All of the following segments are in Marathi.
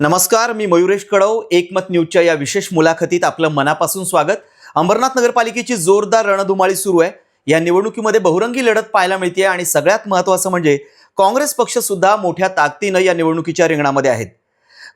नमस्कार मी मयुरेश कडव एकमत न्यूजच्या या विशेष मुलाखतीत आपलं मनापासून स्वागत. अंबरनाथ नगरपालिकेची जोरदार रणधुमाळी सुरू आहे. या निवडणुकीमध्ये बहुरंगी लढत पाहायला मिळते आणि सगळ्यात महत्त्वाचं म्हणजे काँग्रेस पक्षसुद्धा मोठ्या ताकदीनं या निवडणुकीच्या रिंगणामध्ये आहेत.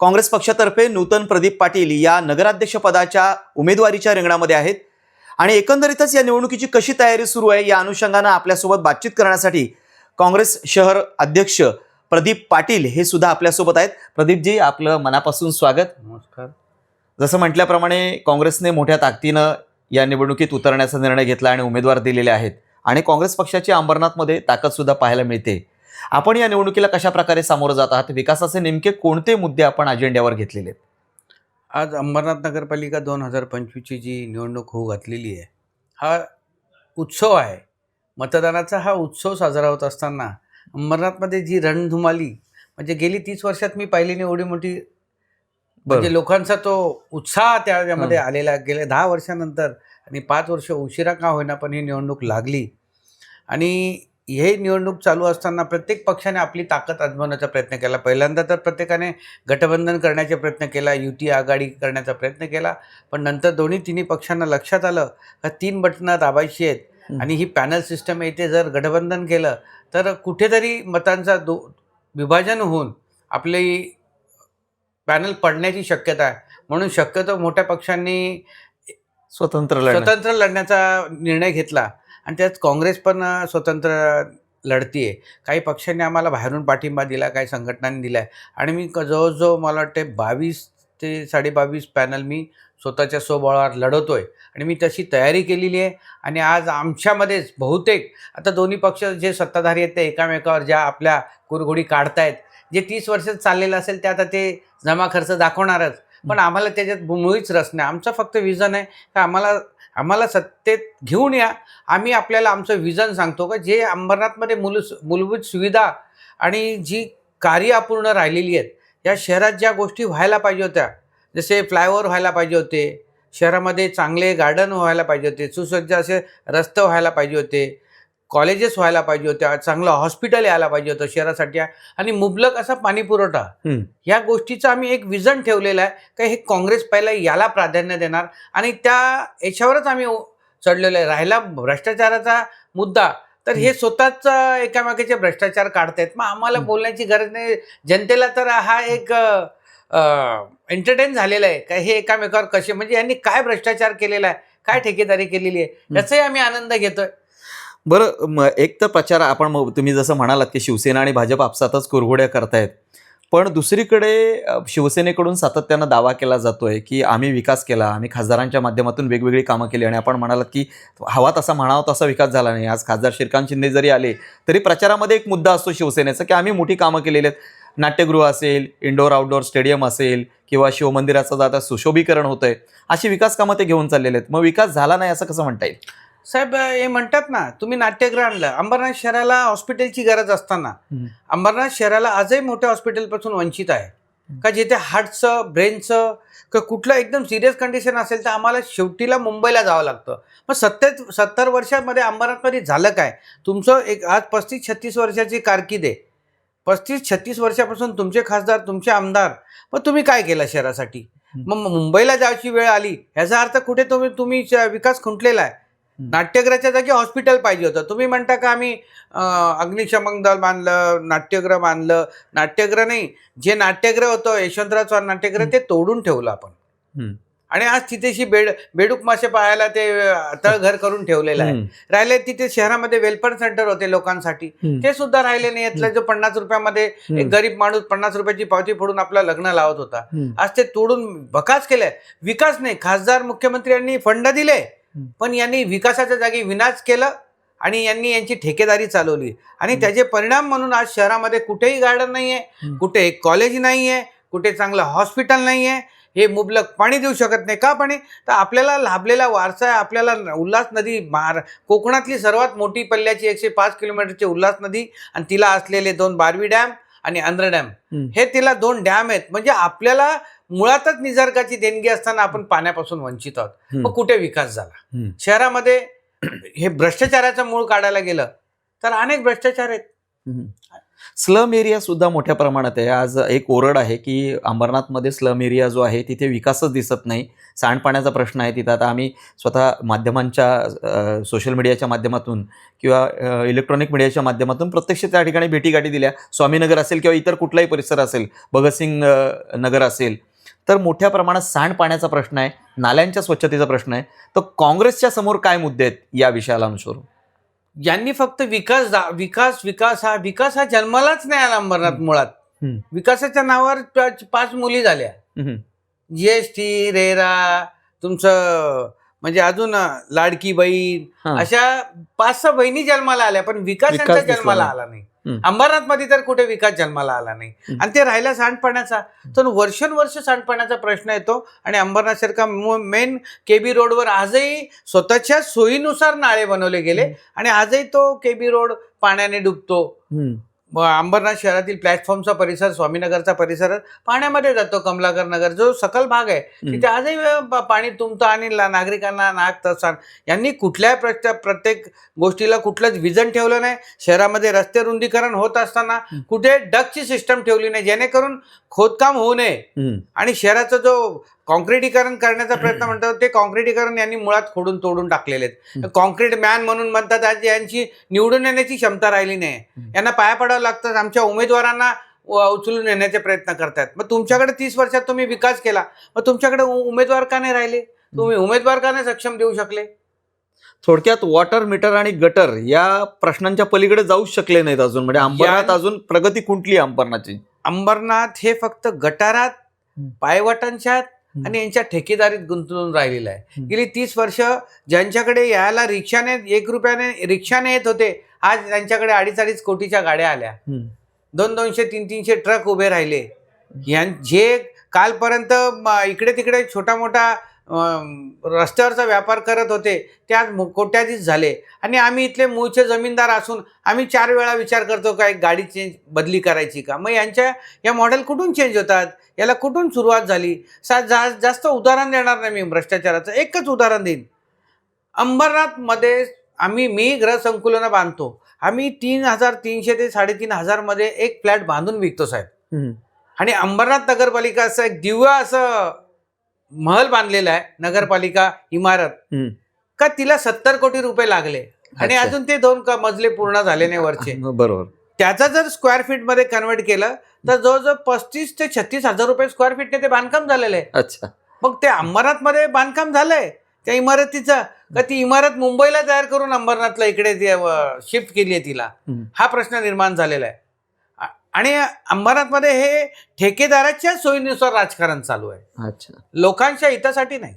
काँग्रेस पक्षातर्फे नूतन प्रदीप पाटील या नगराध्यक्षपदाच्या उमेदवारीच्या रिंगणामध्ये आहेत. आणि एकंदरीतच या निवडणुकीची कशी तयारी सुरू आहे या अनुषंगानं आपल्यासोबत बातचीत करण्यासाठी काँग्रेस शहर अध्यक्ष प्रदीप पाटील हे सुद्धा आपल्यासोबत आहेत. प्रदीपजी आपलं मनापासून स्वागत. नमस्कार. जसं म्हटल्याप्रमाणे काँग्रेसने मोठ्या ताकदीनं या निवडणुकीत उतरण्याचा निर्णय घेतला आणि उमेदवार दिलेले आहेत आणि काँग्रेस पक्षाची अंबरनाथमध्ये ताकद सुद्धा पाहायला मिळते. आपण या निवडणुकीला कशा प्रकारे सामोरं जात आहात? विकासाचे नेमके कोणते मुद्दे आपण अजेंड्यावर घेतलेले आहेत? आज अंबरनाथ नगरपालिका दोन हजार पंचवीसची जी निवडणूक होऊ घातलेली आहे हा उत्सव आहे. मतदानाचा हा उत्सव साजरा होत असताना अंबरनाथमध्ये जी रणधुमाली म्हणजे गेली तीस वर्षात मी पाहिलेली एवढी मोठी म्हणजे लोकांचा तो उत्साह त्यामध्ये आलेला गेल्या दहा वर्षानंतर आणि पाच वर्ष उशिरा का होईना पण ही निवडणूक लागली. आणि हे निवडणूक चालू असताना प्रत्येक पक्षाने आपली ताकद आजमावण्याचा प्रयत्न केला. पहिल्यांदा तर प्रत्येकाने गठबंधन करण्याचा प्रयत्न केला युती आघाडी करण्याचा प्रयत्न केला पण नंतर दोन्ही तिन्ही पक्षांना लक्षात आलं का तीन बटणं दाबायची आहेत. आणि ही पॅनल सिस्टम येते जर गठबंधन केलं तर कुठेतरी मतांचा दो विभाजन होऊन आपली पॅनल पडण्याची शक्यता आहे. म्हणून शक्यतो मोठ्या पक्षांनी स्वतंत्र स्वतंत्र लढण्याचा निर्णय घेतला. आणि त्यात काँग्रेस पण स्वतंत्र लढतीये. काही पक्षांनी आम्हाला बाहेरून पाठिंबा दिला काही संघटनांनी दिला आहे आणि मी जवळजवळ मला वाटते बावीस ते साडेबावीस पॅनल मी स्वतःच्या स्वबळावर लढवतोय. आणि मी तशी तयारी केलेली आहे. आणि आज आमच्यामध्येच बहुतेक आता दोन्ही पक्ष जे सत्ताधारी आहेत ते एकामेकावर ज्या आपल्या कुरघोडी काढतायत जे तीस वर्ष चाललेलं असेल ते आता ते जमा खर्च दाखवणारच. पण आम्हाला त्याच्यात मुळीच रस नाही. आमचं फक्त विजन आहे का आम्हाला आम्हाला सत्तेत घेऊन या. आम्ही आपल्याला आमचं विजन सांगतो का? जे अंबरनाथमध्ये मूल मूलभूत सुविधा आणि जी कार्य अपूर्ण राहिलेली आहेत या शहरात ज्या गोष्टी व्हायला पाहिजे होत्या जसे फ्लायओव्हर व्हायला पाहिजे होते शहरामध्ये चांगले गार्डन व्हायला पाहिजे होते सुसज्ज असे रस्ते व्हायला पाहिजे होते कॉलेजेस व्हायला पाहिजे होत्या चांगलं हॉस्पिटल यायला पाहिजे होतं शहरासाठी. आणि मुबलक असा पाणी पुरवठा हं. या गोष्टीचं आम्ही एक विजन ठेवलेलं आहे का हे काँग्रेस पहिला याला प्राधान्य देणार. आणि त्या याच्यावरच आम्ही चढलेलो आहे. राहिला भ्रष्टाचाराचा मुद्दा तर हे स्वतःच एकामेकाचे भ्रष्टाचार काढतायत. मग आम्हाला. बोलण्याची गरज नाही. जनतेला तर हा एक एंटरटेन झालेला आहे. का हे एकामेकावर कसे म्हणजे यांनी काय भ्रष्टाचार केलेला आहे? काय ठेकेदारी केलेली आहे? याचाही आम्ही आनंद घेतोय. बरं एक तर प्रचार आपण तुम्ही जसं म्हणालात की शिवसेना आणि भाजप आपसातच कुरघोड्या करतायत. पण दुसरीकडे शिवसेनेकडून सातत्यानं दावा केला जातोय की आम्ही विकास केला आम्ही खासदारांच्या माध्यमातून वेगवेगळी कामं केली आणि आपण म्हणालात की हवा तसा म्हणावा तसा विकास झाला नाही. आज खासदार श्रीकांत शिंदे जरी आले तरी प्रचारामध्ये एक मुद्दा असतो शिवसेनेचा की आम्ही मोठी कामं केलेली आहेत. नाट्यगृह असेल इंडोर आउटडोर स्टेडियम असेल किंवा शिवमंदिराचं आता सुशोभीकरण होतंय अशी विकास कामं ते घेऊन चाललेले आहेत. मग विकास झाला नाही असं कसं म्हणता येईल? साहेब हे म्हणतात ना तुम्ही नाट्यगृह आणलं. अंबरनाथ शहराला हॉस्पिटलची गरज असताना. अंबरनाथ शहराला आजही मोठ्या हॉस्पिटलपासून वंचित आहे. का जिथे हार्टचं ब्रेनचं का कुठलं एकदम सिरियस कंडिशन असेल तर आम्हाला शेवटीला मुंबईला जावं लागतं. मग सत्तर सत्तर वर्षामध्ये अंबरनाथमध्ये झालं काय? तुमचं एक आज पस्तीस छत्तीस वर्षाची कारकीर्द आहे. पस्तीस छत्तीस वर्षापासून तुमचे खासदार तुमचे आमदार मग तुम्ही काय केलं शहरासाठी? मग मुंबईला जायची वेळ आली. ह्याचा अर्थ कुठे तुम्ही तुम्ही विकास खुंटलेला आहे. नाट्यगृहाच्या जागी हॉस्पिटल पाहिजे होतं. तुम्ही म्हणता का आम्ही अग्निशमन दल बांधलं नाट्यगृह बांधलं नाट्यगृह नाही जे नाट्यगृह होतं यशवंतराव चव्हाण नाट्यगृह ते तोडून ठेवलं आपण. आणि आज तिथेशी बेड बेडूक मासे पाहायला ते तळघर करून ठेवलेलं आहे. राहिले तिथे शहरामध्ये वेलफेअर सेंटर होते लोकांसाठी. ते सुद्धा राहिले नाही. यातलं जो पन्नास रुपयामध्ये एक गरीब माणूस पन्नास रुपयाची पावती फोडून आपलं लग्न लावत होता. आज ते तोडून भकास केलंय. विकास नाही. खासदार मुख्यमंत्र्यांनी फंड दिले. पण यांनी विकासाच्या जागी विनाश केलं आणि यांनी यांची ठेकेदारी चालवली. आणि. त्याचे परिणाम म्हणून आज शहरामध्ये कुठेही गार्डन नाहीये हम्म. कुठे एक कॉलेज नाहीये कुठे चांगलं हॉस्पिटल नाहीये हे मुबलक पाणी देऊ शकत नाही. का पाणी? तर आपल्याला लाभलेला वारसा आहे. आपल्याला उल्हास नदी मार कोकणातली सर्वात मोठी पल्ल्याची एकशे पाच किलोमीटरची उल्हास नदी आणि तिला असलेले दोन बारवी डॅम आणि आंध्र डॅम. हे तिला दोन डॅम आहेत म्हणजे आपल्याला मुळातच निसर्गाची देणगी असताना आपण पाण्यापासून वंचित आहोत. मग कुठे विकास झाला. शहरामध्ये हे भ्रष्टाचाराचं मूळ काढायला गेलं तर अनेक भ्रष्टाचार आहेत. स्लम एरिया सुद्धा मोठ्या प्रमाणात आहे. आज एक ओरड आहे की अंबरनाथमध्ये स्लम एरिया जो आहे तिथे विकासच दिसत नाही. सांडपाण्याचा प्रश्न आहे तिथं. आता आम्ही स्वतः माध्यमांच्या सोशल मीडियाच्या माध्यमातून किंवा इलेक्ट्रॉनिक मीडियाच्या माध्यमातून प्रत्यक्ष त्या ठिकाणी भेटीगाठी दिल्या. स्वामीनगर असेल किंवा इतर कुठलाही परिसर असेल भगतसिंग नगर असेल तर मोठ्या प्रमाणात सांडपाण्याचा प्रश्न आहे नाल्यांच्या स्वच्छतेचा प्रश्न आहे. तर काँग्रेसच्या समोर काय मुद्दे आहेत या विषयाला अनुसरून? यांनी फक्त विकास विकास विकास हा विकास हा जन्मालाच नाही आला अंबरनाथ. मुळात. विकासाच्या नावावर पाच- मुली झाल्या. जीएसटी रेरा तुमचं म्हणजे अजून लाडकी बहीण. अशा पाच सहा बहिणी जन्माला आल्या पण विकास यांचा जन्माला. आला नाही. अंबरनाथमध्ये तर कुठे विकास जन्माला आला नाही. आणि ते राहिला सांडपाण्याचा तर वर्षानुवर्ष सांडपाण्याचा प्रश्न येतो आणि अंबरनाथ सारखा मेन केबी रोडवर आजही स्वतःच्या सोयीनुसार नाळे बनवले गेले. आणि आजही तो केबी रोड पाण्याने डुबतो अंबरनाथ शहरातील प्लॅटफॉर्मचा परिसर स्वामीनगरचा परिसर पाण्यामध्ये जातो कमलाकर नगर जो सकल भाग आहे तिथे आजही पाणी तुंबतं आणि नागरिकांना नाक तसान यांनी कुठल्याही प्रत्ये- प्रत्येक गोष्टीला कुठलंच विजन ठेवलं नाही शहरामध्ये रस्ते रुंदीकरण होत असताना. कुठे डकची सिस्टम ठेवली नाही जेणेकरून खोदकाम होऊ नये. आणि शहराचा जो कॉन्क्रिटीकरण करण्याचा प्रयत्न म्हणतात ते कॉन्क्रिटीकरण यांनी मुळात खोडून तोडून टाकलेले आहेत. कॉन्क्रीट मॅन म्हणून म्हणतात आज यांची निवडून येण्याची क्षमता राहिली नाही. यांना पाया पडावं लागतं आमच्या उमेदवारांना उचलून येण्याचे प्रयत्न करतात. मग तुमच्याकडे तीस वर्षात तुम्ही विकास केला मग तुमच्याकडे उमेदवार का नाही राहिले? तुम्ही उमेदवार का नाही सक्षम देऊ शकले? थोडक्यात वॉटर मीटर आणि गटर या प्रश्नांच्या पलीकडे जाऊच शकले नाहीत अजून. म्हणजे अंबरनाथ अजून प्रगती आहे अंबरनाथची. अंबरनाथ हे फक्त गटारात हं. आणि यांच्या ठेकेदारीत गुंतवून राहिलेलं आहे. गेली तीस वर्ष ज्यांच्याकडे यायला रिक्षाने एक रुपयाने रिक्षाने येत होते आज त्यांच्याकडे अडीच अडीच कोटीच्या गाड्या आल्या. दोन दोनशे तीन तीनशे ट्रक उभे राहिले. जे कालपर्यंत इकडे तिकडे छोटा मोठा रस्त्यावरचा व्यापार करत होते. ते आज मो- कोट्याधीश झाले. आणि आम्ही इथले मूळचे जमीनदार असून आम्ही चार वेळा विचार करतो काय गाडी चेंज बदली करायची का? मग यांच्या या मॉडेल कुठून चेंज होतात? याला कुठून सुरुवात झाली? सा जा जास्त उदाहरण देणार नाही मी भ्रष्टाचाराचं. एकच उदाहरण देईन. अंबरनाथमध्ये आम्ही मी गृहसंकुलनं बांधतो. आम्ही तीन हजार तीनशे ते साडेतीन हजारमध्ये एक फ्लॅट बांधून विकतो साहेब. आणि अंबरनाथ नगरपालिका असं एक दिव्य असं महल बांधलेला आहे नगरपालिका इमारत. का तिला सत्तर कोटी रुपये लागले? आणि. अजून ते दोन क- मजले पूर्ण झाले नाही वरचे. बरोबर. त्याचा जर स्क्वेअर फीटमध्ये कन्वर्ट केलं तर जवळजवळ पस्तीस ते छत्तीस हजार रुपये स्क्वेअर फीटने ते बांधकाम झालेलं आहे. अच्छा. मग ते अंबरनाथमध्ये बांधकाम झालंय. त्या इमारतीचं का ती इमारत मुंबईला तयार करून अंबरनाथला इकडे शिफ्ट केली आहे तिला. हा प्रश्न निर्माण झालेला आहे. आणि अंबरनाथमध्ये हे ठेकेदाराच्या सोयीनुसार राजकारण चालू आहे. अच्छा. लोकांच्या हितासाठी नाही.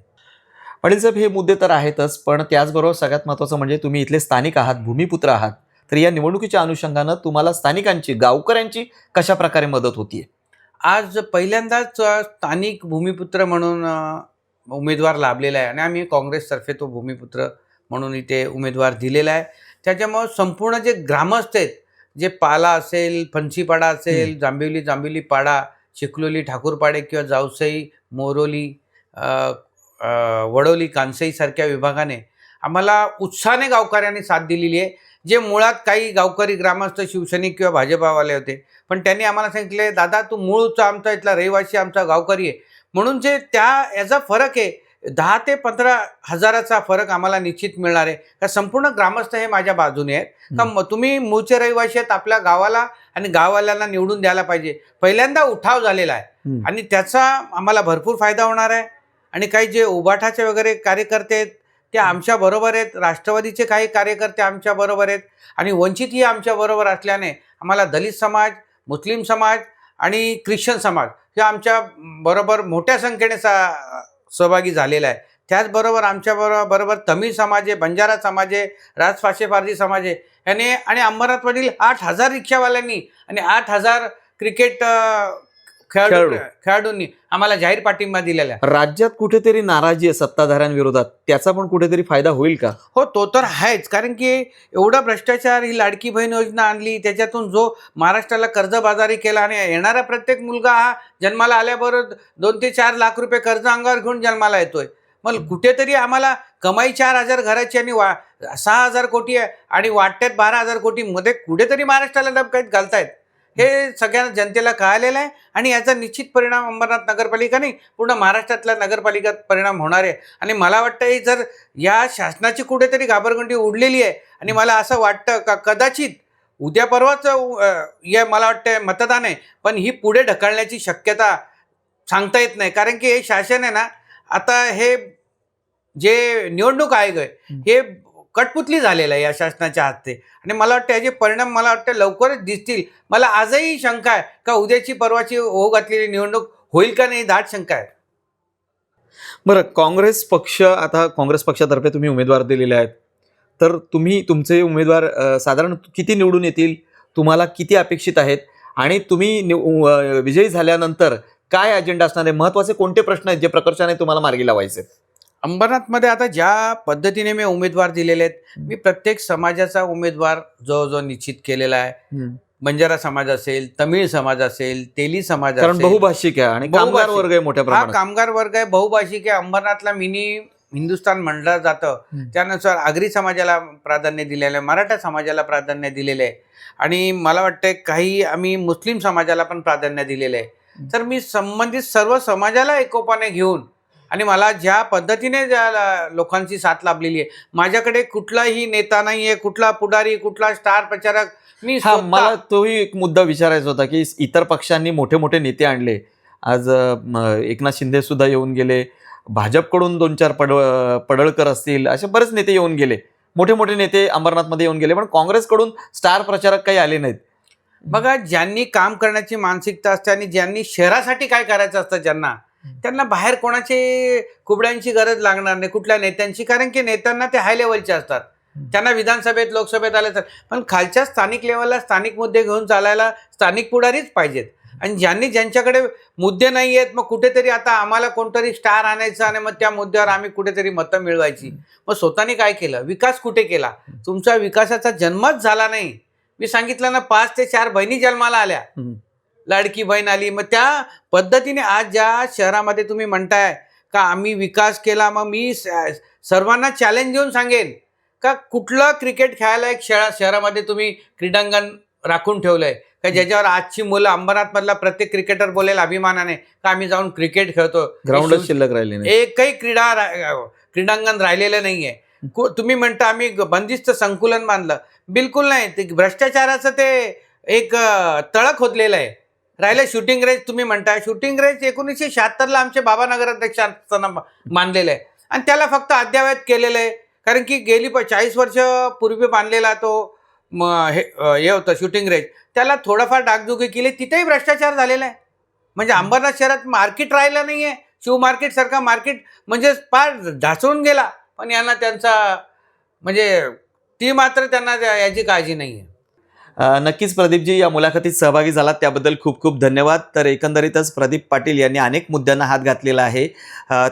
पाटील साहेब हे मुद्दे तर आहेतच पण त्याचबरोबर सगळ्यात महत्त्वाचं म्हणजे तुम्ही इथले स्थानिक आहात भूमिपुत्र आहात तर या निवडणुकीच्या अनुषंगानं तुम्हाला स्थानिकांची गावकऱ्यांची कशा प्रकारे मदत होतीये? आज पहिल्यांदाच स्थानिक भूमिपुत्र म्हणून उमेदवार लाभलेला आहे आणि आम्ही काँग्रेसतर्फे तो भूमिपुत्र म्हणून इथे उमेदवार दिलेला आहे. त्याच्यामुळं संपूर्ण जे ग्रामस्थ आहेत जे पाला असेल फणसीपाडा असेल जांभिवली जांभिवली पाडा चिखलोली ठाकूरपाडे किंवा जावसई मोरोली वडोली कांसईसारख्या विभागाने आम्हाला उत्साहाने गावकऱ्यांनी साथ दिलेली आहे. जे मुळात काही गावकरी ग्रामस्थ शिवसैनिक किंवा भाजपावाले होते पण त्यांनी आम्हाला सांगितले दादा तू मूळचा आमचा इथला रहिवासी आमचा गावकरी आहे. म्हणून जे त्या याचा फरक आहे दहा ते पंधरा हजाराचा फरक आम्हाला निश्चित मिळणार आहे. का संपूर्ण ग्रामस्थ हे माझ्या बाजूने आहेत. का तुम्ही मूळचे रहिवासी आहेत आपल्या गावाला आणि गाववाल्यांना निवडून द्यायला पाहिजे. पहिल्यांदा उठाव झालेला आहे. आणि त्याचा आम्हाला भरपूर फायदा होणार आहे. आणि काही जे उबाठाचे वगैरे कार्यकर्ते आहेत ते आमच्या बरोबर आहेत. राष्ट्रवादीचे काही कार्यकर्ते आमच्या बरोबर आहेत. आणि वंचितही आमच्या बरोबर असल्याने आम्हाला दलित समाज मुस्लिम समाज आणि ख्रिश्चन समाज हे आमच्या बरोबर मोठ्या संख्येने सा सहभागी झालेला आहे. त्याचबरोबर आमच्या बरोबर बरोबर तमिळ समाज आहे बंजारा समाज आहे राजफाशे पारधी समाज आहे याने आणि अंबरनाथमधील आठ हजार रिक्षावाल्यांनी आणि आठ हजार क्रिकेट खेळाडू खेळाडू. खेळाडूंनी आम्हाला जाहीर पाठिंबा दिलेला आहे. राज्यात कुठेतरी नाराजी आहे सत्ताधाऱ्यांविरोधात. त्याचा पण कुठेतरी फायदा होईल का? हो तो तर आहेच. कारण की एवढा भ्रष्टाचार ही लाडकी बहीण योजना आणली त्याच्यातून जो महाराष्ट्राला कर्जबाजारी केला आणि येणारा प्रत्येक मुलगा हा जन्माला आल्याबरोबर दोन ते चार लाख रुपये कर्ज अंगावर घेऊन जन्माला येतोय. मग कुठेतरी आम्हाला कमाई चार हजार घराची आणि वा सहा हजार कोटी आहे आणि वाटत्यात बारा हजार कोटी मध्ये कुठेतरी महाराष्ट्राला डबकाईत घालतायत. हे सगळ्या जनतेला कळालेलं आहे आणि याचा निश्चित परिणाम अंबरनाथ नगरपालिका नाही पूर्ण महाराष्ट्रातल्या नगरपालिकात परिणाम होणार आहे. आणि मला वाटतं हे जर या शासनाची कुठेतरी घाबरगंडी उडलेली आहे आणि मला असं वाटतं का कदाचित उद्या परवाच या मला वाटतं मतदान आहे पण ही पुढे ढकलण्याची शक्यता सांगता येत नाही. कारण की हे शासन आहे ना आता हे जे निवडणूक आयोग आहे हे कटपुतली झालेला आहे या शासनाच्या हाते आणि मला वाटतं याचे परिणाम मला वाटतं लवकरच दिसतील. मला आजही शंका आहे का उद्याची परवाची हो घातलेली निवडणूक होईल का नाही दाट शंका आहे. बरं काँग्रेस पक्ष आता काँग्रेस पक्षातर्फे तुम्ही उमेदवार दिलेले आहेत. तर तुम्ही तुमचे उमेदवार साधारण किती निवडून येतील? तुम्हाला किती अपेक्षित आहेत? आणि तुम्ही निव- विजयी झाल्यानंतर काय अजेंडा असणार आहे? महत्त्वाचे कोणते प्रश्न आहेत जे प्रकर्षाने तुम्हाला मार्गी लावायचे आहेत? अंबरनाथमध्ये आता ज्या पद्धतीने मी उमेदवार दिलेले आहेत मी प्रत्येक समाजाचा उमेदवार जवळजवळ निश्चित केलेला आहे. बंजारा समाज असेल तमिळ समाज असेल तेली समाज कारण असेल. बहुभाषिक आहे आणि कामगार. वर्ग आहे मोठ्या हा प्रमाणात. कामगार वर्ग आहे बहुभाषिक आहे. अंबरनाथला मिनी हिंदुस्थान म्हणलं जातं. त्यानुसार आगरी समाजाला प्राधान्य दिलेलं आहे मराठा समाजाला प्राधान्य दिलेलं आहे. आणि मला वाटतं काही आम्ही मुस्लिम समाजाला पण प्राधान्य दिलेलं आहे. तर मी संबंधित सर्व समाजाला एकोपाने घेऊन आणि मला ज्या पद्धतीने ज्या लोकांची साथ लाभलेली आहे माझ्याकडे कुठलाही नेता नाही आहे कुठला पुढारी कुठला स्टार प्रचारक मी हा मला तोही एक मुद्दा विचारायचा होता की इतर पक्षांनी मोठे मोठे नेते आणले. आज एकनाथ शिंदे सुद्धा येऊन गेले भाजपकडून दोन चार पड पडळकर असतील असे बरेच नेते येऊन गेले. मोठे मोठे नेते अंबरनाथमध्ये येऊन गेले पण काँग्रेसकडून स्टार प्रचारक काही आले नाहीत. बघा ज्यांनी काम करण्याची मानसिकता असते आणि ज्यांनी शहरासाठी काय करायचं असतं ज्यांना त्यांना बाहेर कोणाचे कुबड्यांची गरज लागणार नाही कुठल्या नेत्यांची? कारण की नेत्यांना ते हाय लेवलचे असतात. त्यांना विधानसभेत लोकसभेत आले तर पण खालच्या स्थानिक लेवलला स्थानिक मुद्दे घेऊन चालायला स्थानिक पुढारीच पाहिजेत. आणि ज्यांनी ज्यांच्याकडे मुद्दे नाही आहेत मग कुठेतरी आता आम्हाला कोणतरी स्टार आणायचं आणि मग त्या मुद्द्यावर आम्ही कुठेतरी मतं मिळवायची. मग स्वतःने काय केलं? विकास कुठे केला? तुमचा विकासाचा जन्मच झाला नाही. मी सांगितलं ना पाच ते चार बहिणी जन्माला आल्या. लाडकी बहीण आली. मग त्या पद्धतीने आज ज्या शहरामध्ये तुम्ही म्हणताय का आम्ही विकास केला मग मी सर्वांना चॅलेंज देऊन सांगेन का कुठलं क्रिकेट खेळायला एक शहरा शहरामध्ये तुम्ही क्रीडांगण राखून ठेवलंय? का ज्याच्यावर आजची मुलं अंबरनाथमधला प्रत्येक क्रिकेटर बोलेल अभिमानाने का आम्ही जाऊन क्रिकेट खेळतो? ग्राउंडच शिल्लक राहिले नाही. एकही क्रीडा रा- क्रीडांगण राहिलेलं नाहीये. को- तुम्ही म्हणता आम्ही बंदिस्त संकुलन बांधलं. बिलकुल नाही. ते भ्रष्टाचाराचं ते एक अं, तळ खोदलेलं आहे. राहिलं शूटिंग रेंज तुम्ही म्हणताय. शूटिंग रेंज एकोणीसशे शहात्तरला आमचे बाबा नगराध्यक्ष असताना मानलेलं आहे. आणि त्याला फक्त अद्यावत केलेलं आहे. कारण की गेली प चाळीस वर्ष पूर्वी बांधलेला तो म हे हे होतं शूटिंग रेंज त्याला थोडंफार डागदुगी केली. तिथेही भ्रष्टाचार झालेला आहे. म्हणजे अंबरनाथ शहरात मार्केट राहिलं नाही आहे शिव मार्केटसारखा मार्केट म्हणजे फार ढासळून गेला. पण यांना त्यांचा म्हणजे ती मात्र त्यांना त्या- याची काळजी नाही आहे नक्कीच प्रदीपजी या मुलाखतीत सहभागी झालात. त्याबद्दल खूप खूप धन्यवाद. तर एकंदरीतच प्रदीप पाटील यांनी अनेक मुद्द्यांना हात घातलेला आहे.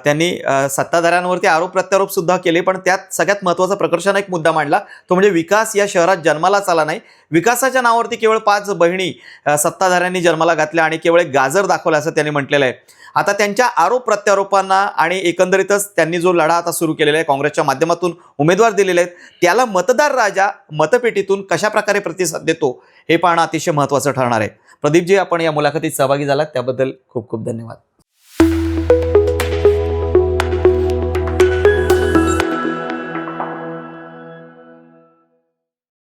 त्यांनी सत्ताधाऱ्यांवरती आरोप प्रत्यारोपसुद्धा केले पण त्यात सगळ्यात महत्त्वाचा प्रकर्षाने एक मुद्दा मांडला. तो म्हणजे विकास या शहरात जन्मालाच आला नाही. विकासाच्या नावावरती केवळ पाच बहिणी सत्ताधाऱ्यांनी जन्माला घातल्या आणि केवळ एक गाजर दाखवलं असं त्यांनी म्हटलेलं आहे. आता त्यांच्या आरोप प्रत्यारोपांना आणि एकंदरीतच त्यांनी जो लढा आता सुरू केलेला आहे काँग्रेसच्या माध्यमातून उमेदवार दिलेले आहेत त्याला मतदार राजा मतपेटीतून कशा प्रकारे प्रतिसाद देतो हे पाहणं अतिशय महत्त्वाचं ठरणार आहे. प्रदीपजी आपण या मुलाखतीत सहभागी झालात त्याबद्दल खूप खूप धन्यवाद.